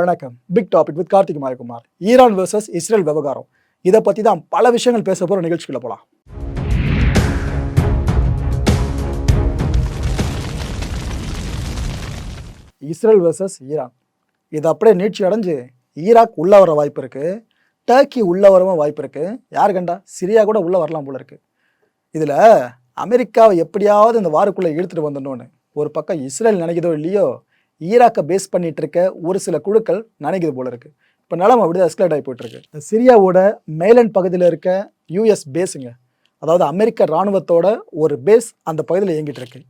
வணக்கம். Big topic with Karthik Mayakumar. Iran versus Israel விவகாரம். இதை பற்றி தான் பல விஷயங்கள் பேச போகிற நிகழ்ச்சிக்குள்ள போகலாம் இஸ்ரேல் வர்சஸ் ஈரான். இது அப்படியே நீட்சி அடைஞ்சு ஈராக் உள்ள வர வாய்ப்பு இருக்கு. டர்க்கி உள்ள வரவும் வாய்ப்பு இருக்கு. யார் கண்டா? சிரியா கூட உள்ள வரலாம் போல இருக்கு. இதுல அமெரிக்காவை எப்படியாவது இந்த வாருக்குள்ளே இழுத்துட்டு வந்துடணும்னு ஒரு பக்கம் இஸ்ரேல் நினைக்குதோ இல்லையோ ஈராக்கை பேஸ் பண்ணிட்டு இருக்க ஒரு சில குழுக்கள் நினைக்கிறது போல இருக்கு. இப்போ நிலம் அப்படி எஸ்கலேட் ஆகி போயிட்டுருக்கு. இந்த சிரியாவோட மேலன் பகுதியில் இருக்க யூஎஸ் பேஸுங்க அதாவது அமெரிக்க இராணுவத்தோட ஒரு பேஸ் அந்த பகுதியில் இயங்கிட்டு இருக்கு.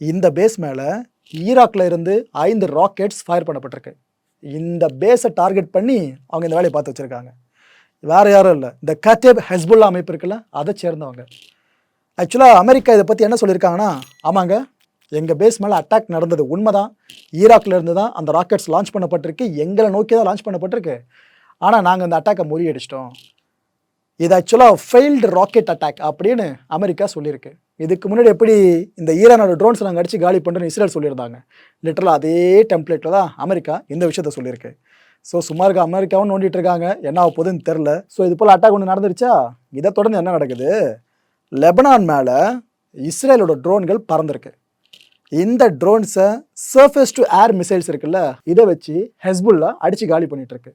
இந்த பேஸ் மேலே ஈராக்ல இருந்து ஐந்து ராக்கெட்ஸ் ஃபயர் பண்ணப்பட்டிருக்கு. இந்த பேஸை டார்கெட் பண்ணி அவங்க இந்த வேலையை பார்த்து வச்சுருக்காங்க. வேறு யாரும் இல்லை. இந்த கத்தேப் ஹெஸ்புல்லா அமைப்பு இருக்குல்ல அதை சேர்ந்தவங்க. ஆக்சுவலாக அமெரிக்கா இதை பற்றி என்ன சொல்லியிருக்காங்கன்னா ஆமாங்க எங்கள் பேஸ் மேலே அட்டாக் நடந்தது. உண்மைதான். ஈராக்கில் இருந்து தான் அந்த ராக்கெட்ஸ் லான்ச் பண்ணப்பட்டிருக்கு. எங்களை நோக்கி தான் லான்ச் பண்ணப்பட்டிருக்கு. ஆனால் நாங்கள் அந்த அட்டாக்கை முறியடிச்சிட்டோம். இது ஆக்சுவலாக ஃபெயில்டு ராக்கெட் அட்டாக் அப்படின்னு அமெரிக்கா சொல்லியிருக்கு. இதுக்கு முன்னாடி எப்படி இந்த ஈரானோட ட்ரோன்ஸ் நாங்கள் அடித்து காலி பண்ணுறோன்னு இஸ்ரேல் சொல்லியிருந்தாங்க. லிட்டரலாக அதே டெம்ப்ளேட்டில் தான் அமெரிக்கா இந்த விஷயத்த சொல்லியிருக்கு. ஸோ சும்மா இருக்க அமெரிக்காவும் நோண்டிட்டு இருக்காங்க. என்ன ஆக போகுதுன்னு தெரில ஸோ இது போல் அட்டாக் ஒன்று நடந்துருச்சா? இதை தொடர்ந்து என்ன நடக்குது? லெபனான் மேலே இஸ்ரேலோட ட்ரோன்கள் பறந்துருக்கு. இந்த ட்ரோன்ஸை சர்ஃபேஸ் டு ஏர் மிசைல்ஸ் இருக்குல்ல இதை வச்சு ஹெஸ்புல்லா அடித்து காலி பண்ணிகிட்ருக்கு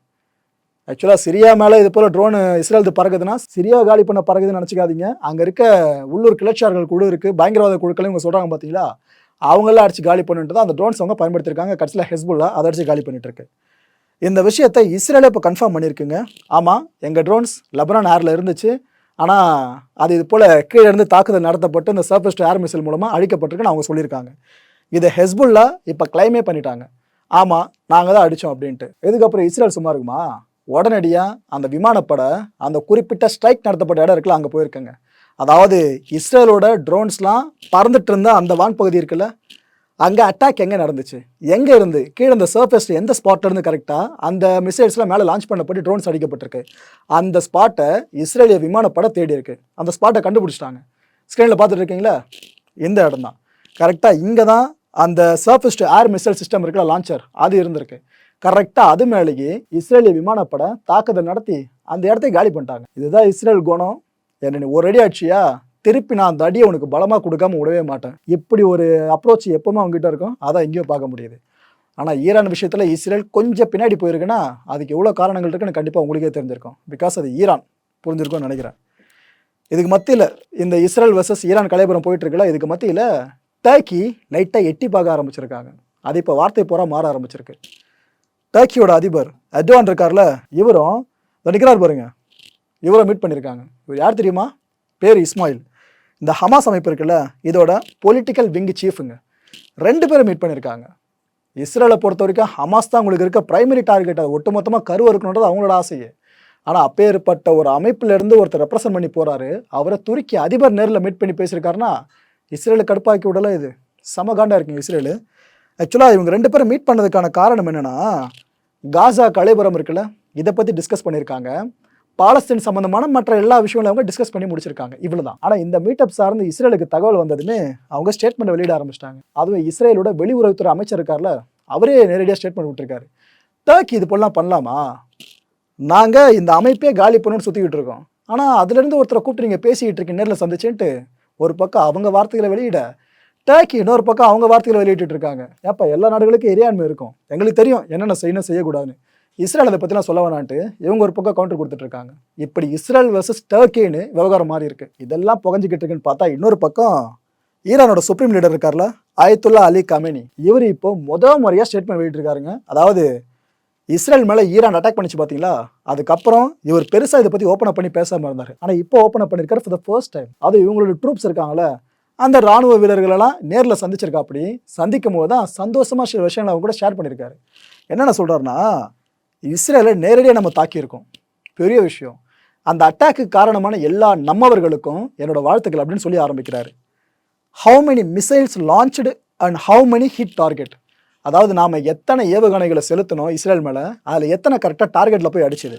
ஆக்சுவலாக சிரியா மேலே இது போல் ட்ரோன் இஸ்ரேல் பறகுதுன்னா சிரியா காலி பண்ண பறகுதுன்னு நினச்சிக்காதீங்க. அங்கே இருக்க உள்ளூர் கிளர்ச்சியாளர்கள் குழு இருக்குது பயங்கரவாத குழுக்களையும் இவங்க சொல்கிறாங்க பார்த்தீங்களா அவங்களாம் அடிச்சு காலி பண்ணுன்றது தான் அந்த ட்ரோன்ஸ் அவங்க பயன்படுத்திருக்காங்க. கடைசியில் ஹெஸ்புல்லா அதை அடித்து காலி பண்ணிட்டுருக்கு. இந்த விஷயத்தை இஸ்ரேலே இப்போ கன்ஃபார்ம் பண்ணியிருக்குங்க. ஆமாம் எங்கள் ட்ரோன்ஸ் லெபனான் ஏரில் இருந்துச்சு. ஆனால் அது இது போல் கீழே இருந்து தாக்குதல் நடத்தப்பட்டு இந்த சர்ஃபேஸ் டு ஏர் மிசைல் மூலமாக அழிக்கப்பட்டிருக்குன்னு அவங்க சொல்லியிருக்காங்க. இதை ஹெஸ்புல்லா இப்போ கிளைமே பண்ணிட்டாங்க. ஆமாம் நாங்கள் தான் அடித்தோம் அப்படின்ட்டு. இதுக்கப்புறம் இஸ்ரேல் சும்மா இருக்குமா? உடனடியாக அந்த விமானப்படை அந்த குறிப்பிட்ட ஸ்ட்ரைக் நடத்தப்பட்ட இடம் இருக்குல்ல அங்கே போயிருக்கங்க. அதாவது இஸ்ரேலோட ட்ரோன்ஸ்லாம் பறந்துட்டு இருந்த அந்த வான்பகுதி இருக்குல்ல அங்கே அட்டாக் எங்கே நடந்துச்சு? எங்கே இருந்து? கீழே இந்த சர்ஃபேஸ் எந்த ஸ்பாட்டில் இருந்து கரெக்டாக அந்த மிசைல்ஸ்லாம் மேலே லான்ச் பண்ணப்பட்டு ட்ரோன்ஸ் அடிக்கப்பட்டிருக்கு. அந்த ஸ்பாட்டை இஸ்ரேலிய விமானப்படை தேடி இருக்கு. அந்த ஸ்பாட்டை கண்டுபிடிச்சிட்டாங்க. ஸ்க்ரீனில் பார்த்துட்டு இருக்கீங்களா? இந்த இடம் தான். கரெக்டாக இங்கே தான் அந்த surface to air missile system இருக்குல்ல லான்ச்சர் அது இருந்திருக்கு. கரெக்டாக அது மேலேயே இஸ்ரேலிய விமானப்படை தாக்குதல் நடத்தி அந்த இடத்தை காலி பண்ணிட்டாங்க. இதுதான் இஸ்ரேல் குணம். என்ன ஒரு அடி ஆட்சியா திருப்பி நான் அந்த அடியை உனக்கு பலமாக கொடுக்காம விடவே மாட்டேன். இப்படி ஒரு அப்ரோச் எப்போவுமே அவங்ககிட்ட இருக்கும் அதான் எங்கேயும் பார்க்க முடியுது. ஆனால் ஈரான் விஷயத்தில் இஸ்ரேல் கொஞ்சம் பின்னாடி போயிருக்குன்னா அதுக்கு எவ்வளோ காரணங்கள் இருக்குன்னு கண்டிப்பாக உங்களுக்கே தெரிஞ்சிருக்கும். பிகாஸ் அது ஈரான். புரிஞ்சிருக்கும்னு நினைக்கிறேன். இதுக்கு மத்தியில் இந்த இஸ்ரேல் வர்சஸ் ஈரான் கலைபுரம் போயிட்டுருக்குல்ல இதுக்கு மத்தியில் டர்க்கி லைட்டாக எட்டி பார்க்க ஆரம்பிச்சிருக்காங்க. அது இப்போ வார்த்தை பூரா மாற ஆரம்பிச்சிருக்கு. டர்க்கியோட அதிபர் அட்வான் இருக்கார்ல இவரும் இதோ நிற்கிறார் பாருங்க. இவரை மீட் பண்ணியிருக்காங்க இவர் யார் தெரியுமா? பேர் இஸ்மாயில். இந்த ஹமாஸ் அமைப்பு இருக்குல்ல இதோட பொலிட்டிக்கல் விங் சீஃபுங்க ரெண்டு பேரும் மீட் பண்ணியிருக்காங்க இஸ்ரேலை பொறுத்த வரைக்கும் ஹமாஸ் தான் உங்களுக்கு இருக்க பிரைமரி டார்கெட் அது ஒட்டுமொத்தமாக கருவு இருக்கணுன்றது அவங்களோட ஆசையே. ஆனால் அப்பேற்பட்ட ஒரு அமைப்பிலேருந்து ஒருத்தர் ரெப்ரசன்ட் பண்ணி போறாரு. அவரை துருக்கி அதிபர் நேரில் மீட் பண்ணி பேசியிருக்காருன்னா இஸ்ரேலை கடுப்பாக்கி விடல இது. சமகாண்டாக இருக்குங்க இஸ்ரேலு. ஆக்சுவலாக இவங்க ரெண்டு பேரும் மீட் பண்ணதுக்கான காரணம் என்னென்னா காசா கலைபுரம் இருக்குல்ல இதை பற்றி டிஸ்கஸ் பண்ணியிருக்காங்க. பாலஸ்தீன் சம்பந்தமான மற்ற எல்லா விஷயங்களும் அவங்க டிஸ்கஸ் பண்ணி முடிச்சிருக்காங்க. இவ்வளவுதான். ஆனால் இந்த மீட்டப் சார்ந்து இஸ்ரேலுக்கு தகவல் வந்ததுமே அவங்க ஸ்டேட்மெண்ட் வெளியிட ஆரம்பிச்சிட்டாங்க. அதுவும் இஸ்ரேலோட வெளியுறவுத்துறை அமைச்சர் இருக்கார்ல அவரே நேரடியாக ஸ்டேட்மெண்ட் விட்டுருக்காரு. டர்க்கி இது போலாம் பண்ணலாமா? நாங்கள் இந்த அமைப்பே காலி பண்ணணும்னு சுற்றிக்கிட்டு இருக்கோம். ஆனால் அதுலேருந்து ஒருத்தரை கூப்பிட்டு நீங்கள் பேசிக்கிட்டு இருக்கீங்க நேரில் சந்திச்சுன்ட்டு ஒரு பக்கம் அவங்க வார்த்தைகளை வெளியிட டர்க்கி இன்னொரு பக்கம் அவங்க வார்த்தைகளை வெளியிட்டு இருக்காங்க. ஏப்பா எல்லா நாடுகளுக்கும் இறையாண்மை இருக்கும். எங்களுக்கு தெரியும் என்னென்ன செய்யணும் செய்யக்கூடாதுன்னு. இஸ்ரேல் அதை பற்றிலாம் சொல்ல வேணான்ட்டு இவங்க ஒரு பக்கம் கவுண்டர் கொடுத்துட்டு இருக்காங்க இப்படி இஸ்ரேல் வர்சஸ் டர்க்கின்னு விவகாரம் மாறி இருக்கு. இதெல்லாம் புகஞ்சிக்கிட்டு இருக்குன்னு பார்த்தா இன்னொரு பக்கம் ஈரானோட சுப்ரீம் லீடர் இருக்கார்ல ஆயத்துல்லா அலி கமேனி. இவர் இப்போ முத முறையாக ஸ்டேட்மெண்ட் வெளியிட்டிருக்காருங்க. அதாவது இஸ்ரேல் மேலே ஈரான் அட்டாக் பண்ணிச்சு பார்த்தீங்களா? அதுக்கப்புறம் இவர் பெருசாக இதை பற்றி ஓப்பன் பண்ணி பேசாமல் இருந்தார். ஆனால் இப்போ ஓப்பன் பண்ணியிருக்காரு ஃபார் த ஃபர்ஸ்ட் டைம் அது இவங்களோட ட்ரூப்ஸ் இருக்காங்களே அந்த ராணுவ வீரர்களெல்லாம் நேரில் சந்திச்சிருக்கா அப்படி சந்திக்கும் போது தான் சந்தோஷமாக சில விஷயங்களை அவங்க கூட ஷேர் பண்ணியிருக்காரு. என்னென்ன சொல்கிறாருன்னா இஸ்ரேலை நேரடியாக நம்ம தாக்கியிருக்கோம். பெரிய விஷயம். அந்த அட்டாக்கு காரணமான எல்லா நம்மவர்களுக்கும் என்னோட வாழ்த்துக்கள் அப்படின்னு சொல்லி ஆரம்பிக்கிறாரு. How many missiles launched and how many hit target அதாவது நாம் எத்தனை ஏவுகணைகளை செலுத்தணும் இஸ்ரேல் மேலே அதில் எத்தனை கரெக்டாக டார்கெட்டில் போய் அடிச்சுது?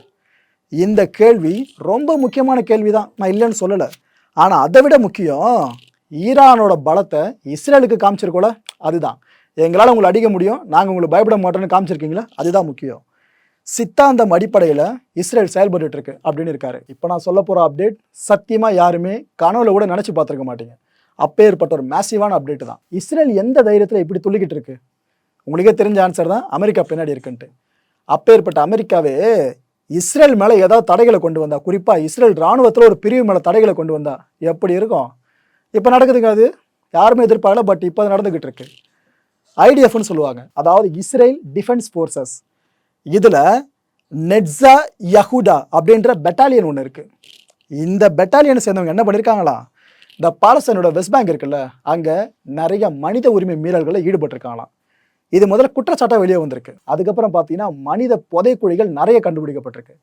இந்த கேள்வி ரொம்ப முக்கியமான கேள்வி தான் நான் இல்லைன்னு சொல்லலை. ஆனால் அதை விட முக்கியம் ஈரானோட பலத்தை இஸ்ரேலுக்கு காமிச்சிருக்கோல அதுதான். எங்களால் உங்களை அடிக்க முடியும் நாங்கள் உங்களை பயப்பட மாட்டோம்னு காமிச்சிருக்கீங்களா அதுதான் முக்கியம். சித்தாந்தம் அடிப்படையில் இஸ்ரேல் செயல்பட்டு இருக்கு அப்படின்னு இருக்காரு. இப்போ நான் சொல்ல போகிற அப்டேட் சத்தியமாக யாருமே கனவுல கூட நினச்சி பார்த்துருக்க மாட்டீங்க. அப்பேற்பட்ட ஒரு மேசிவான அப்டேட் தான். இஸ்ரேல் எந்த தைரியத்தில் இப்படி துள்ளிக்கிட்டு இருக்கு? உங்களுக்கே தெரிஞ்ச ஆன்சர் தான் அமெரிக்கா பின்னாடி இருக்குன்ட்டு. அப்பேற்பட்ட அமெரிக்காவே இஸ்ரேல் மேலே ஏதாவது தடைகளை கொண்டு வந்தா குறிப்பாக இஸ்ரேல் ராணுவத்தில் ஒரு பிரிவு மேலே தடைகளை கொண்டு வந்தா எப்படி இருக்கும்? இப்போ நடக்குதுங்க அது. யாருமே எதிர்பார்க்கல பட் இப்போ அது நடந்துக்கிட்டு இருக்கு. ஐடிஎஃப்னு சொல்லுவாங்க. அதாவது இஸ்ரேல் டிஃபென்ஸ் ஃபோர்ஸஸ் இதில் நெட்ஸா யஹூடா அப்படின்ற பெட்டாலியன் ஒன்று இருக்குது இந்த பெட்டாலியனை சேர்ந்தவங்க என்ன பண்ணியிருக்காங்களா இந்த பாலஸ்தீனோட வெஸ்ட் பேங்க் இருக்குல்ல அங்கே நிறைய மனித உரிமை மீறல்களில் ஈடுபட்டிருக்காங்களாம். இது முதல்ல குற்றச்சாட்டாக வெளியே வந்திருக்கு. அதுக்கப்புறம் பார்த்தீங்கன்னா மனித புதைக்குழிகள் நிறைய கண்டுபிடிக்கப்பட்டிருக்கு.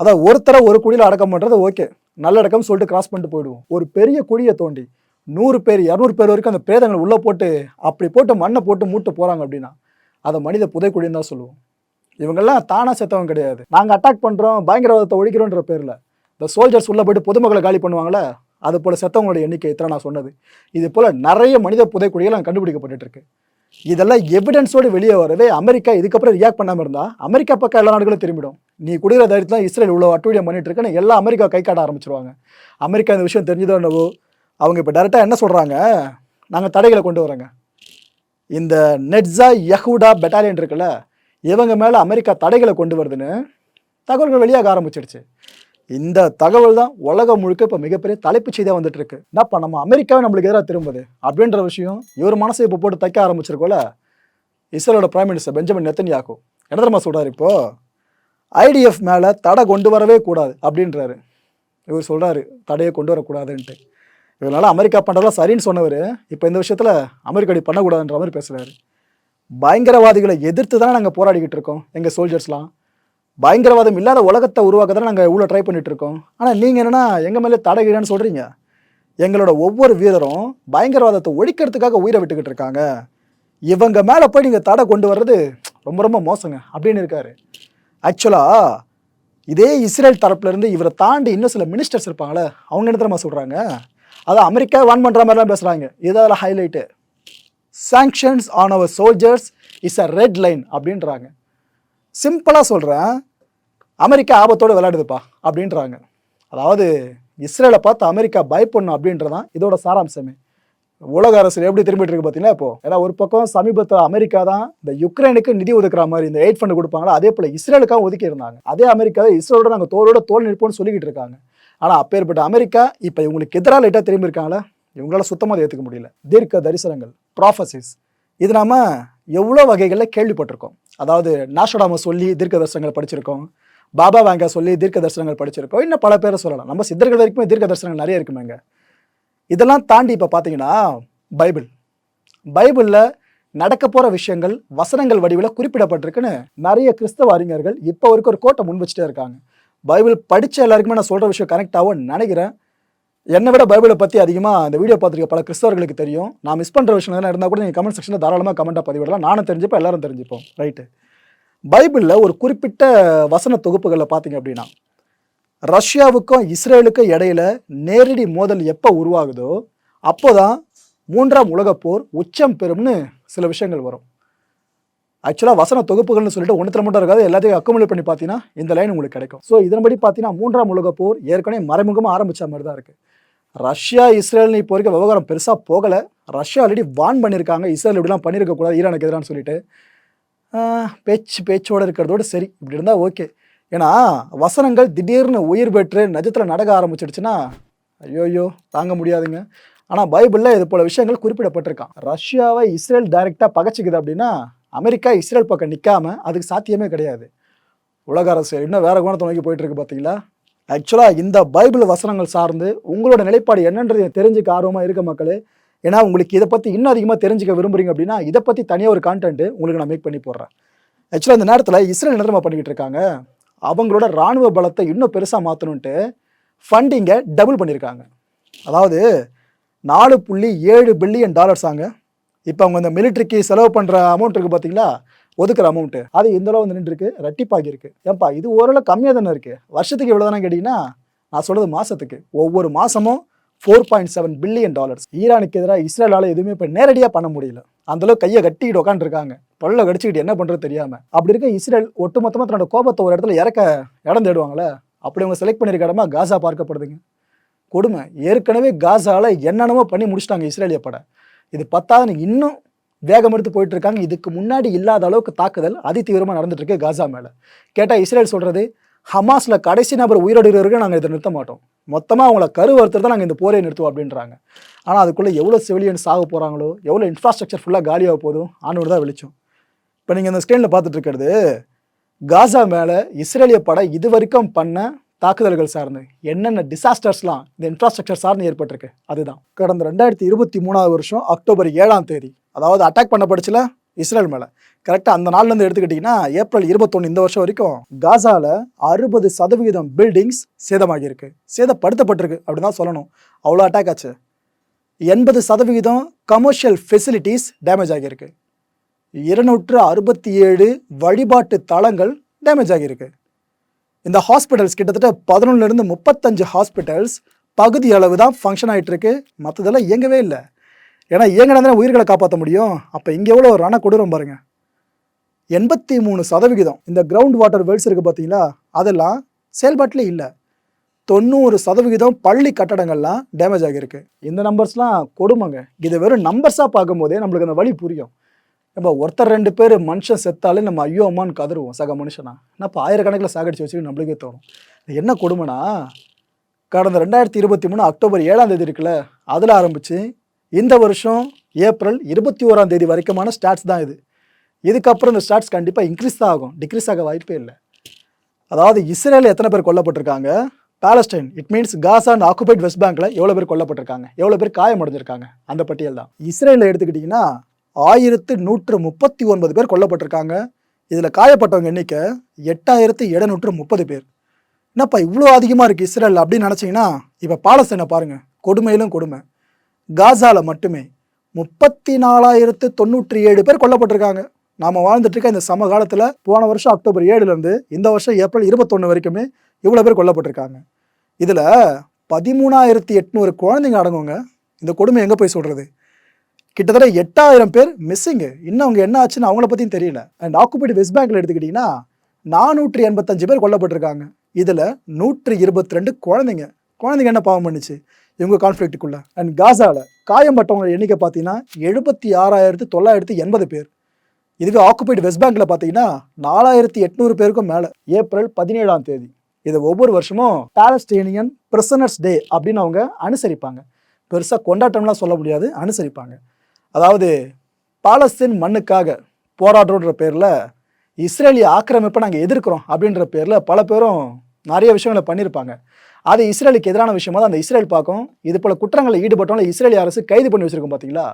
அதாவது ஒருத்தரை ஒரு குழியில் அடக்கம் பண்ணுறது ஓகே. நல்லடக்கம் சொல்லிட்டு கிராஸ் பண்ணிட்டு போயிடுவோம். ஒரு பெரிய குழியை தோண்டி நூறு பேர் இரநூறு பேர் வரைக்கும் அந்த பிரேதங்களை உள்ளே போட்டு அப்படி போட்டு மண்ணை போட்டு மூட்டு போகிறாங்க அப்படின்னா அதை மனித புதைக்குழின்னு தான் சொல்லுவோம். இவங்கெல்லாம் தானாக செத்தவங்க கிடையாது. நாங்கள் அட்டாக் பண்ணுறோம் பயங்கரவாதத்தை ஒழிக்கிறோன்ற பேரில். இந்த சோல்ஜர்ஸ் உள்ளே போயிட்டு பொதுமக்களை காலி பண்ணுவாங்களே அது போல் செத்தவங்களோட எண்ணிக்கை இத்தனை நான் சொன்னது. இது போல் நிறைய மனித புதைக்குழிகள் அங்கே இருக்கு இதெல்லாம் எவிடன்ஸோடு வெளியே வரவே அமெரிக்கா இதுக்கப்புறம் ரியாக்ட் பண்ணாமல் இருந்தால் அமெரிக்கா பக்கம் எல்லா நாடுகளும் திரும்பிடும். நீ குடிக்கிற தைரியத்தில் தான் இஸ்ரேல் இவ்வளோ அட்டுழியம் பண்ணிட்டு இருக்குன்னு எல்லாம் அமெரிக்கா கை காட்ட ஆரம்பிச்சிருவாங்க. அமெரிக்கா இந்த விஷயம் தெரிஞ்சதோ என்னவோ அவங்க இப்போ டேரெக்டாக என்ன சொல்கிறாங்க நாங்கள் தடைகளை கொண்டு வரோங்க இந்த நெட்ஸா யஹூடா பெட்டாலியன் இருக்குல்ல இவங்க மேலே அமெரிக்கா தடைகளை கொண்டு வருதுன்னு தகவல்கள் வெளியாக ஆரம்பிச்சிடுச்சு. இந்த தகவல் தான் உலகம் முழுக்க இப்போ மிகப்பெரிய தலைப்புச் செய்தியாக வந்துட்டு இருக்கு என்னப்பா நம்ம அமெரிக்காவே நம்மளுக்கு எதிராக திரும்புது? அப்படின்ற விஷயம் இவர் மனசை இப்போ போட்டு தைக்க ஆரம்பிச்சிருக்கோல இஸ்ரேலோட பிரைம் மினிஸ்டர் பெஞ்சமின் நெத்தன்யாக்கு என்ன தெரியுமா சொல்கிறார் இப்போ? ஐடிஎஃப் மேலே தடை கொண்டு வரவே கூடாது அப்படின்றாரு. இவர் சொல்கிறாரு தடையை கொண்டு வரக்கூடாதுன்ட்டு. இதனால் அமெரிக்கா பண்ணுறதெல்லாம் சரின்னு சொன்னவர் இப்போ இந்த விஷயத்தில் அமெரிக்கா அப்படி பண்ணக்கூடாதுன்ற மாதிரி பேசுகிறாரு பயங்கரவாதிகளை எதிர்த்து தானே நாங்கள் போராடிக்கிட்டு இருக்கோம் எங்கள் சோல்ஜர்ஸ்லாம் பயங்கரவாதம் இல்லாத உலகத்தை உருவாக்க தானே நாங்கள் இவ்வளோ ட்ரை பண்ணிகிட்டு இருக்கோம். ஆனால் நீங்கள் என்னென்னா எங்கள் மேலே தடகிடன்னு சொல்கிறீங்க எங்களோட ஒவ்வொரு வீரரும் பயங்கரவாதத்தை ஒழிக்கிறதுக்காக உயிரை விட்டுக்கிட்டு இருக்காங்க. இவங்க மேலே போய் நீங்கள் தடை கொண்டு வர்றது ரொம்ப ரொம்ப மோசங்க அப்படின்னு இருக்காரு. ஆக்சுவலாக இதே இஸ்ரேல் தரப்புலேருந்து இவரை தாண்டி இன்னும் சில மினிஸ்டர்ஸ் இருப்பாங்களே அவங்க என்ன தெரியுமா சொல்கிறாங்க அதை அமெரிக்கா வான் பண்ணுற மாதிரிலாம் பேசுகிறாங்க இதில் highlight sanctions on our soldiers is a red line அப்படின்றாங்க. சிம்பிளாக சொல்கிறேன் அமெரிக்கா ஆபத்தோடு விளையாடுதுப்பா அப்படின்றாங்க. அதாவது இஸ்ரேலை பார்த்து அமெரிக்கா பயப்படணும் அப்படின்றதான் இதோட சாராம்சமே. உலக அரசு எப்படி திரும்பிட்டு இருக்கு பார்த்தீங்கன்னா இப்போ? ஏன்னா ஒரு பக்கம் சமீபத்தில் அமெரிக்கா தான் இந்த யுக்ரைனுக்கு நிதி ஒதுக்குற மாதிரி இந்த எய்ட் ஃபண்ட் கொடுப்பாங்களா அதே போல் இஸ்ரேலுக்காக ஒதுக்கி இருந்தாங்க. அதே அமெரிக்கா இஸ்ரேலோட நாங்கள் தோளோட தோல் நிற்போம்னு சொல்லிக்கிட்டு இருக்காங்க. ஆனால் அப்பேற்பட்ட அமெரிக்கா இப்போ இவங்களுக்கு எதிராக லைட்டாக திரும்பி இருக்காங்களா? இவங்களால சுத்தமாக அதை ஏற்றுக்க முடியல. தீர்க்க தரிசனங்கள் ப்ராஃபசிஸ் இது நாம் எவ்வளோ வகைகளில் கேள்விப்பட்டிருக்கோம். அதாவது நாஷடாம சொல்லி தீர்க்க தரிசனங்கள் படிச்சிருக்கோம். பாபா வாங்க சொல்லி தீர்க்க தரிசனங்கள் படிச்சிருக்கோம். இன்னும் பல பேரை சொல்லலாம். நம்ம சித்தர்கள் வரைக்குமே தீர்க்க தரிசனங்கள் நிறைய இருக்குமேங்க. இதெல்லாம் தாண்டி இப்போ பார்த்தீங்கன்னா பைபிள். பைபிளில் நடக்க போகிற விஷயங்கள் வசனங்கள் வடிவில் குறிப்பிடப்பட்டிருக்குன்னு நிறைய கிறிஸ்தவ அறிஞர்கள் இப்போ வரைக்கும் ஒரு கோட்டை முன் வச்சுட்டே இருக்காங்க. பைபிள் படித்த எல்லாருக்குமே நான் சொல்கிற விஷயம் கனெக்ட் ஆகும்னு நினைக்கிறேன். என்னை விட பைபிளை பற்றி அதிகமாக இந்த வீடியோ பார்த்துருக்க பல கிறிஸ்தவர்களுக்கு தெரியும். நான் மிஸ் பண்ணுற விஷயம் எதனா இருந்தால் கூட நீங்கள் கமெண்ட் செக்ஷனில் தாராளமாக கமெண்ட்டாக பதிவிடலாம். நானும் தெரிஞ்சுப்போம் எல்லாரும் தெரிஞ்சுப்போம். ரைட்டு பைபிளில் ஒரு குறிப்பிட்ட வசன தொகுப்புகளில் பார்த்தீங்க அப்படின்னா ரஷ்யாவுக்கும் இஸ்ரேலுக்கும் இடையில நேரடி மோதல் எப்போ உருவாகுதோ அப்போ தான் மூன்றாம் உலகப்போர் உச்சம் பெறும்னு சில விஷயங்கள் வரும். ஆக்சுவலாக வசன தொகுப்புகள்னு சொல்லிட்டு ஒன்றுத்தில் மட்டும் இருக்காது எல்லாத்தையும் அக்குமுலேட் பண்ணி பார்த்தீங்கன்னா இந்த லைன் உங்களுக்கு கிடைக்கும். ஸோ இதன்படி பார்த்தீங்கன்னா மூன்றாம் உலகப்போர் ஏற்கனவே மறைமுகமாக ஆரம்பித்த மாதிரி தான் இருக்குது ரஷ்யா இஸ்ரேல்னு இப்போ வரைக்கும் விவகாரம் பெருசாக போகலை. ரஷ்யா ஆல்ரெடி வான் பண்ணியிருக்காங்க இஸ்ரேல் இப்படிலாம் பண்ணியிருக்கக்கூடாது ஈரானுக்கு எதிரான்னு சொல்லிட்டு. பேச்சு பேச்சோடு இருக்கிறதோட சரி. இப்படி இருந்தால் ஓகே. ஏன்னா வசனங்கள் திடீர்னு உயிர் பெற்று நஜத்தில் நடக்க ஆரம்பிச்சிடுச்சுன்னா ஐயோயோ தாங்க முடியாதுங்க. ஆனால் பைபிளில் இது போல விஷயங்கள் குறிப்பிடப்பட்டிருக்கான். ரஷ்யாவை இஸ்ரேல் டைரெக்டாக பகைச்சிக்குது அப்படின்னா அமெரிக்கா இஸ்ரேல் பக்கம் நிற்காம அதுக்கு சாத்தியமே கிடையாது. உலக அரசியல் இன்னும் வேறு கோணத்தை நோக்கி போயிட்டுருக்கு பார்த்தீங்களா ஆக்சுவலாக இந்த பைபிள் வசனங்கள் சார்ந்து உங்களோட நிலைப்பாடு என்னன்றது தெரிஞ்சுக்க ஆர்வமாக இருக்க மக்களே. ஏன்னா உங்களுக்கு இதை பற்றி இன்னும் அதிகமாக தெரிஞ்சுக்க விரும்புறீங்க அப்படின்னா இதை பற்றி தனியாக ஒரு கான்டென்ட் உங்களுக்கு நான் மேக் பண்ணி போடுறேன். ஆக்சுவலாக இந்த நேரத்தில் இஸ்ரேல் என்ன பண்ணிக்கிட்டு இருக்காங்க? அவங்களோட ராணுவ பலத்தை இன்னும் பெருசாக மாற்றணுன்ட்டு ஃபண்டிங்கை டபுள் பண்ணியிருக்காங்க அதாவது நாலு புள்ளி ஏழு பில்லியன் டாலர்ஸ் ஆங்க. இப்போ அவங்க இந்த மிலிட்ரிக்கு செலவு பண்ணுற அமௌண்ட் இருக்குது பார்த்தீங்களா ஒதுக்குற அமௌண்ட்டு அது இந்த அளவு வந்து நின்றுருக்கு? ரெட்டிப்பாகி இருக்கு ஏன்பா இது ஓரளவு கம்மியாக தானே இருக்குது வருஷத்துக்கு எவ்வளோ தானே கேட்டிங்கன்னா நான் சொல்கிறது மாதத்துக்கு ஒவ்வொரு மாதமும் four point seven billion dollars ஈரானுக்கு எதிராக இஸ்ரேலால் எதுவுமே இப்போ நேரடியாக பண்ண முடியல. அந்த கையை கட்டிக்கிட்டு உட்காந்துருக்காங்க பல்ல கடிச்சிக்கிட்டு என்ன பண்ணுறது தெரியாமல் அப்படி இருக்க இஸ்ரேல் ஒட்டுமொத்தமாக தன்னோட கோபத்தை ஒரு இடத்துல இறக்க இடம் தேடுவாங்களே அப்படி அவங்க செலக்ட் பண்ணியிருக்க இடமா காசா பார்க்கப்படுதுங்க. கொடுமை. ஏற்கனவே காசாவில் என்னென்னமோ பண்ணி முடிச்சிட்டாங்க இஸ்ரேலிய படம் இது பத்தாதுன்னு இன்னும் வேகம் எடுத்து போயிட்டு இருக்காங்க இதுக்கு முன்னாடி இல்லாத அளவுக்கு தாக்குதல் அதிதீவிரமாக நடந்துட்டு இருக்கு காசா மேலே. கேட்டால் இஸ்ரேல் சொல்றது ஹமாஸ்ல கடைசி நபர் உயிரோடு நாங்கள் இதை நிறுத்த மாட்டோம். மொத்தமாக அவங்கள கருவறுத்தர் தான் நாங்கள் இந்த போரை நிறுத்துவோம் அப்படின்றாங்க. ஆனால் அதுக்குள்ளே எவ்வளோ சிவிலியன்ஸ் ஆக போகிறாங்களோ எவ்வளோ இன்ஃப்ராஸ்ட்ரக்சர் ஃபுல்லாக காலியாக போதும் ஆனோடு தான் வெளிச்சம். இப்போ நீங்கள் இந்த ஸ்க்ரீனில் பார்த்துட்டு இருக்கிறது காசா மேலே இஸ்ரேலிய படை இது வரைக்கும் பண்ண தாக்குதல்கள் சார்ந்து என்னென்ன டிசாஸ்டர்ஸ்லாம் இந்த இன்ஃப்ராஸ்ட்ரக்சர் சார்ந்து ஏற்பட்டிருக்கு அதுதான். கடந்த ரெண்டாயிரத்தி இருபத்தி மூணாவது வருஷம் அக்டோபர் ஏழாம் தேதி அதாவது அட்டாக் பண்ணப்படுச்சுல இஸ்ரேல் மேலே. கரெக்டாக அந்த நாள்லேருந்து எடுத்துக்கிட்டிங்கன்னா ஏப்ரல் இருபத்தொன்று இந்த வருஷம் வரைக்கும் காசாவில் அறுபது சதவிகிதம் பில்டிங்ஸ் சேதமாகியிருக்கு. சேதப்படுத்தப்பட்டிருக்கு அப்படின்னு தான் சொல்லணும். அவ்வளோ அட்டாக் ஆச்சு. எண்பது சதவிகிதம் கமர்ஷியல் ஃபெசிலிட்டிஸ் டேமேஜ் ஆகியிருக்கு. இருநூற்று அறுபத்தி ஏழு வழிபாட்டு தளங்கள் டேமேஜ் ஆகியிருக்கு. இந்த ஹாஸ்பிட்டல்ஸ் கிட்டத்தட்ட பதினொன்றுலேருந்து முப்பத்தஞ்சு ஹாஸ்பிட்டல்ஸ் பகுதி அளவு தான் ஃபங்க்ஷன் ஆகிட்டு இருக்கு மற்றதெல்லாம் இயங்கவே இல்லை. ஏன்னா இயங்கினா தானே உயிர்களை காப்பாற்ற முடியும். அப்போ இங்கே எவ்வளோ ரண கொடுறோம் பாருங்கள் எண்பத்தி மூணு சதவிகிதம். இந்த கிரவுண்ட் வாட்டர் வெல்ஸ் இருக்குது பார்த்தீங்களா அதெல்லாம் செயல்பாட்டிலே இல்லை. தொண்ணூறு சதவிகிதம் பள்ளி கட்டடங்கள்லாம் டேமேஜ் ஆகியிருக்கு. இந்த நம்பர்ஸ்லாம் கொடுமைங்க. இது வெறும் நம்பர்ஸாக பார்க்கும்போதே நம்மளுக்கு அந்த வழி புரியும். நம்ம ஒருத்தர் ரெண்டு பேர் மனுஷன் செத்தாலே நம்ம ஐயோ அம்மான்னு கதருவோம் சக மனுஷனா. என்னப்பா ஆயிரக்கணக்கில் சாகடிச்சு வச்சுட்டு நம்மளுக்கே தோணும். இது என்ன கொடுமைனா கடந்த ரெண்டாயிரத்தி இருபத்தி மூணு அக்டோபர் ஏழாம் தேதி இருக்குல்ல அதில் ஆரம்பித்து இந்த வருஷம் ஏப்ரல் இருபத்தி ஓராம் தேதி வரைக்குமான ஸ்டாட்ஸ் தான் இது. இதுக்கப்புறம் இந்த ஸ்டாட்ஸ் கண்டிப்பாக இன்க்ரீஸ் தான் ஆகும். டிக்ரீஸ் ஆக வாய்ப்பே இல்லை. அதாவது இஸ்ரேலில் எத்தனை பேர் கொல்லப்பட்டிருக்காங்க? Palestine. It means Gaza and occupied west பேங்க்கில் எவ்வளோ பேர் கொல்லப்பட்டிருக்காங்க? எவ்வளோ பேர் காயமடைஞ்சிருக்காங்க அந்த பட்டியல் தான். இஸ்ரேலில் எடுத்துக்கிட்டிங்கன்னா ஆயிரத்து நூற்று முப்பத்தி ஒன்பது பேர் கொல்லப்பட்டிருக்காங்க. இதில் காயப்பட்டவங்க எண்ணிக்கை எட்டாயிரத்து எழுநூற்று முப்பது பேர். என்னப்பா இவ்வளோ அதிகமாக இருக்குது இஸ்ரேல் அப்படின்னு நினச்சிங்கன்னா இப்போ பாலஸ்தீனை பாருங்கள் கொடுமையிலும் கொடுமை. காசாவில் மட்டுமே முப்பத்தி நாலாயிரத்து தொண்ணூற்றி ஏழு பேர் கொல்லப்பட்டிருக்காங்க. நாம் வாழ்ந்துட்டு இருக்க இந்த சமகாலத்தில் போன வருஷம் அக்டோபர் ஏழுலேருந்து இந்த வருஷம் ஏப்ரல் இருபத்தொன்று வரைக்குமே இவ்வளோ பேர் கொல்லப்பட்டிருக்காங்க. இதில் பதிமூணாயிரத்தி எட்நூறு குழந்தைங்க அடங்குங்க. இந்த கொடுமை எங்கே போய் சொல்கிறது கிட்டத்தட்ட எட்டாயிரம் பேர் மிஸ்ஸிங்கு இன்னும் அவங்க என்ன ஆச்சுன்னு அவங்கள பற்றியும் தெரியல. அண்ட் ஆக்குபைடு வெஸ்ட் பேங்கில் எடுத்துக்கிட்டிங்கன்னா நானூற்றி எண்பத்தஞ்சு பேர் கொல்லப்பட்டிருக்காங்க. இதில் நூற்றி இருபத்தி ரெண்டு குழந்தைங்க. குழந்தைங்க என்ன பாவம் பண்ணுச்சு? இவங்க கான்ஃப்ளிக்ட்டுக்குள்ளே அண்ட் காசாவில் காயம்பட்டவங்க எண்ணிக்கை பார்த்தீங்கன்னா எழுபத்தி ஆறாயிரத்து தொள்ளாயிரத்து எண்பது பேர். இதுவே ஆக்குபைடு வெஸ்ட் பேங்கில் பார்த்தீங்கன்னா நாலாயிரத்தி எட்நூறு பேருக்கும் மேலே. ஏப்ரல் பதினேழாம் தேதி. இதை ஒவ்வொரு வருஷமும் பாலஸ்டீனியன் பிரிசனர்ஸ் டே அப்படின்னு அவங்க அனுசரிப்பாங்க. பெருசாக கொண்டாட்டம்லாம் சொல்ல முடியாது அனுசரிப்பாங்க. அதாவது பாலஸ்தீன் மண்ணுக்காக போராடுறோன்ற பேரில் இஸ்ரேலிய ஆக்கிரமிப்பை நாங்கள் எதிர்க்கிறோம் அப்படின்ற பேரில் பல பேரும் நிறைய விஷயங்களை பண்ணியிருப்பாங்க. அது இஸ்ரேலுக்கு எதிரான விஷயமா தான் அந்த இஸ்ரேல் பார்க்கும். இது போல குற்றங்களில் ஈடுபட்டவங்களை இஸ்ரேலிய அரசு கைது பண்ணி வச்சிருக்கோம் பார்த்தீங்களா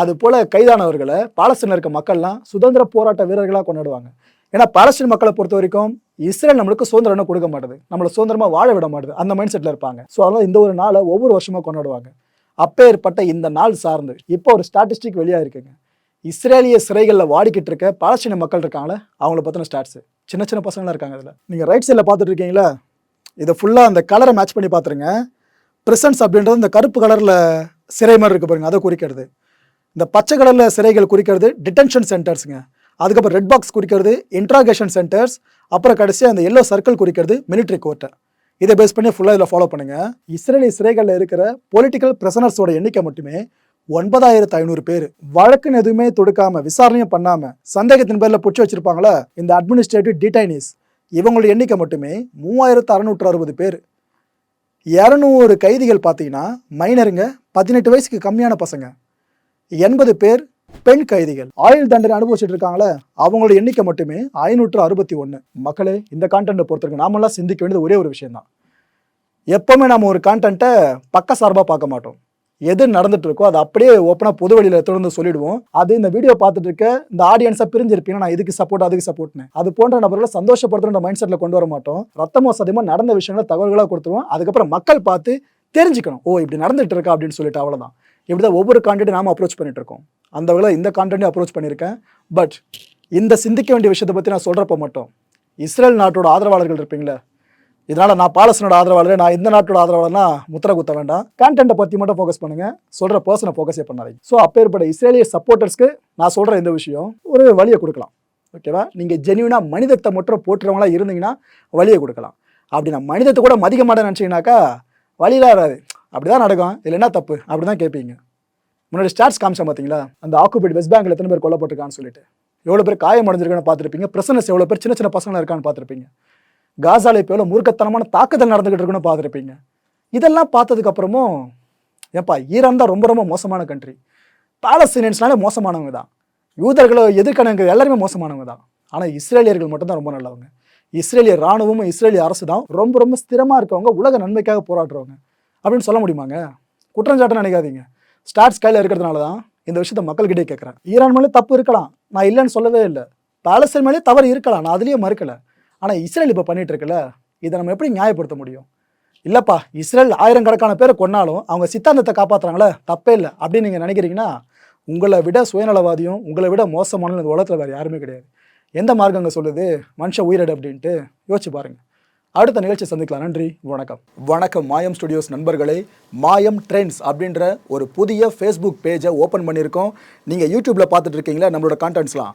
அது போல கைதானவர்களை பாலஸ்தீனில் இருக்க மக்கள்லாம் சுதந்திர போராட்ட வீரர்களாக கொண்டாடுவாங்க. ஏன்னா பாலஸ்தீன் மக்களை பொறுத்த வரைக்கும் இஸ்ரேல் நம்மளுக்கு சுதந்திரம் கொடுக்க மாட்டுது. நம்மளை சுதந்திரமா வாழ விட மாட்டுது. அந்த மைண்ட் செட்டில் இருப்பாங்க. ஸோ அதனால இந்த ஒரு நாளை ஒவ்வொரு வருஷமா கொண்டாடுவாங்க. அப்பேற்பட்ட இந்த நாள் சார்ந்து. இப்போ ஒரு ஸ்டாட்டிஸ்டிக் வெளியாக இருக்குங்க இஸ்ரேலிய சிறைகளில் வாடிக்கிட்டு இருக்க பாலஸ்தீன மக்கள் இருக்காங்களே அவங்கள பற்றின ஸ்டாட்ஸு சின்ன சின்ன பசங்களாம் இருக்காங்க இதில் நீங்கள் ரைட் சைடில் பார்த்துட்டு இருக்கீங்களா? இதை ஃபுல்லாக அந்த கலரை மேட்ச் பண்ணி பார்த்துருங்க. ப்ரெசன்ஸ் அப்படின்றது இந்த கருப்பு கலரில் சிறை மாதிரி இருக்குது பாருங்க அதை குறிக்கிறது. இந்த பச்சை கலரில் சிறைகள் குறிக்கிறது டிடென்ஷன் சென்டர்ஸுங்க அதுக்கப்புறம் ரெட் பாக்ஸ் குறிக்கிறது இன்ட்ராகேஷன் சென்டர்ஸ் அப்புறம் கடைசியாக அந்த எல்லோ சர்க்கிள் குறிக்கிறது மிலிட்ரி கோர்ட்டை இதை பேஸ் பண்ணி ஃபுல்லாக இதில் ஃபாலோ பண்ணுங்கள் இஸ்ரேலி சிறைகளில் இருக்கிற பொலிட்டிக்கல் பிரசனர்ஸோட எண்ணிக்கை மட்டுமே ஒன்பதாயிரத்து ஐநூறு பேர். வழக்குன்னு எதுவுமே தொடுக்காமல் விசாரணையும் பண்ணாமல் சந்தேகத்தின் பேரில் பிடிச்சி வச்சிருப்பாங்களா? இந்த அட்மினிஸ்ட்ரேட்டிவ் டிடைனிஸ் இவங்களோட எண்ணிக்கை மட்டுமே மூவாயிரத்து அறநூற்று அறுபது பேர். இரநூறு கைதிகள் பார்த்தீங்கன்னா மைனருங்க பதினெட்டு வயசுக்கு கம்மியான பசங்க. எண்பது பேர் பெண் கைதிகள். ஆயுள் தண்டனை அனுபவிச்சுட்டு இருக்காங்களே அவங்களோட எண்ணிக்கை மட்டுமே ஐநூற்று அறுபத்தி ஒன்று மக்களே இந்த கான்டென்ட்டை பொறுத்தருக்கு. நாமெல்லாம் சிந்திக்க வேண்டியது ஒரே ஒரு விஷயம் தான் எப்போவுமே நம்ம ஒரு கான்டென்ட்டை பக்க சார்பாக பார்க்க மாட்டோம். எது நடந்துட்டு இருக்கோ அதை அப்படியே ஓப்பனாக பொது வழியில் தொடர்ந்து சொல்லிடுவோம். அது இந்த வீடியோ பார்த்துட்டு இருக்க இந்த ஆடியன்ஸாக பிரிஞ்சிருப்பீங்கன்னா நான் இதுக்கு சப்போர்ட் அதுக்கு சப்போர்ட்னு அது போன்ற நபர்களை சந்தோஷப்படுத்துகிற மைண்ட் செட்டில் கொண்டு வர மாட்டோம். ரத்தமோ சதயமோ நடந்த விஷயங்களை தகவல்களாக கொடுத்துருவோம். அதுக்கப்புறம் மக்கள் பார்த்து தெரிஞ்சுக்கணும். ஓ இப்படி நடந்துட்டு இருக்கா அப்படின்னு சொல்லிட்டு அவ்வளோதான் இப்படி தான் ஒவ்வொரு கான்டென்ட் நாம அப்ரோச் பண்ணிட்டு இருக்கோம். அந்த வகையில் இந்த கான்டென்ட்டையும் அப்ரோச் பண்ணியிருக்கேன். பட் இந்த சிந்திக்க வேண்டிய விஷயத்தை பற்றி நான் சொல்கிறப்ப மட்டும் இஸ்ரேல் நாட்டோட ஆதரவாளர்கள் இருப்பீங்களே இதனால் நான் பாலஸ்தீனோட ஆதரவாளர் நான் எந்த நாட்டோட ஆதரவாளர்னா முத்திர குத்த வேண்டாம். கான்டென்ட்டை பற்றி மட்டும் ஃபோக்கஸ் பண்ணுங்கள் சொல்கிற பர்சனை ஃபோக்கஸே பண்ணாதீங்க. ஸோ அப்பேற்பட்ட இஸ்ரேலிய சப்போர்ட்டர்ஸ்க்கு நான் சொல்கிற இந்த விஷயம் ஒரு வழியை கொடுக்கலாம். ஓகேவா நீங்கள் ஜென்யூனா மனிதத்தை மட்டும் போட்டுறவங்களா இருந்தீங்கன்னா வழியை கொடுக்கலாம். அப்படி நான் மனிதத்தை கூட மதிக்க மாட்டேன்னு நினச்சிங்கனாக்கா வழியெலாம் வராது. அப்படிதான் நடக்கும். இதில் என்ன தப்பு? அப்படி தான் கேட்பீங்க முன்னாடி ஸ்டாட்ஸ் காமிச்சா பார்த்தீங்களா அந்த ஆக்குபைட் வெஸ்ட் பேங்கில் எத்தனை பேர் கொல்லப்பட்டிருக்கான்னு சொல்லிட்டு. எவ்வளோ பேர் காயம் அடைஞ்சிருக்கான்னு பார்த்துருப்பீங்க. பிரசனஸ் எவ்வளோ பேர் சின்ன சின்ன பசங்களாக இருக்கான்னு பார்த்துருப்பீங்க. காசால இப்போ எவ்வளோ மூர்க்கத்தனமான தாக்குதல் நடந்துகிட்டு இருக்குன்னு பார்த்துருப்பீங்க. இதெல்லாம் பார்த்ததுக்கு அப்புறமும் ஏப்பா ஈரான் தான் ரொம்ப ரொம்ப மோசமான கண்ட்ரி பாலஸ்தீனியன்ஸ்னாலே மோசமானவங்க தான். யூதர்களை எதிர்க்கணுங்க எல்லாருமே மோசமானவங்க தான். ஆனால் இஸ்ரேலியர்கள் மட்டும்தான் ரொம்ப நல்லவங்க. இஸ்ரேலிய ராணுவமும் இஸ்ரேலிய அரசு தான் ரொம்ப ரொம்ப ஸ்திரமாக இருக்கவங்க உலக நன்மைக்காக போராடுறவங்க. அப்படின்னு சொல்ல முடியுமாங்க? குற்றஞ்சாட்டம் நினைக்காதீங்க. ஸ்டாட்ஸ் கையில் இருக்கிறதுனால தான் இந்த விஷயத்த மக்கள்கிட்டே கேட்குறேன் ஈரான் மேலே தப்பு இருக்கலாம். நான் இல்லைன்னு சொல்லவே இல்லை. பாலஸ்தீன் மேலே தவறு இருக்கலாம். நான் அதுலேயே மறுக்கலை. ஆனால் இஸ்ரேல் இப்போ பண்ணிட்டு இருக்குல்ல இதை நம்ம எப்படி நியாயப்படுத்த முடியும்? இல்லைப்பா இஸ்ரேல் ஆயிரக்கணக்கான பேரை கொன்னாலும் அவங்க சித்தாந்தத்தை காப்பாற்றுறாங்களே தப்பே இல்லை. அப்படின்னு நீங்கள் நினைக்கிறீங்கன்னா உங்களை விட சுயநலவாதியும் உங்களை விட மோசமான இந்த உலகத்தில் வேறு யாருமே கிடையாது. எந்த மார்க்கங்க சொல்லுது? மனுஷன் உயிரிடு அப்படின்ட்டு யோசிச்சு பாருங்க. அடுத்த நிகழ்ச்சி சந்திக்கலாம். நன்றி வணக்கம். வணக்கம் மாயம் ஸ்டுடியோஸ் நண்பர்களே. மாயம் ட்ரெண்ட்ஸ் அப்படின்ற ஒரு புதிய ஃபேஸ்புக் பேஜை ஓப்பன் பண்ணியிருக்கோம். நீங்கள் யூடியூப்பில் பார்த்துட்டு இருக்கீங்களா? நம்மளோட கான்டென்ட்ஸ்லாம்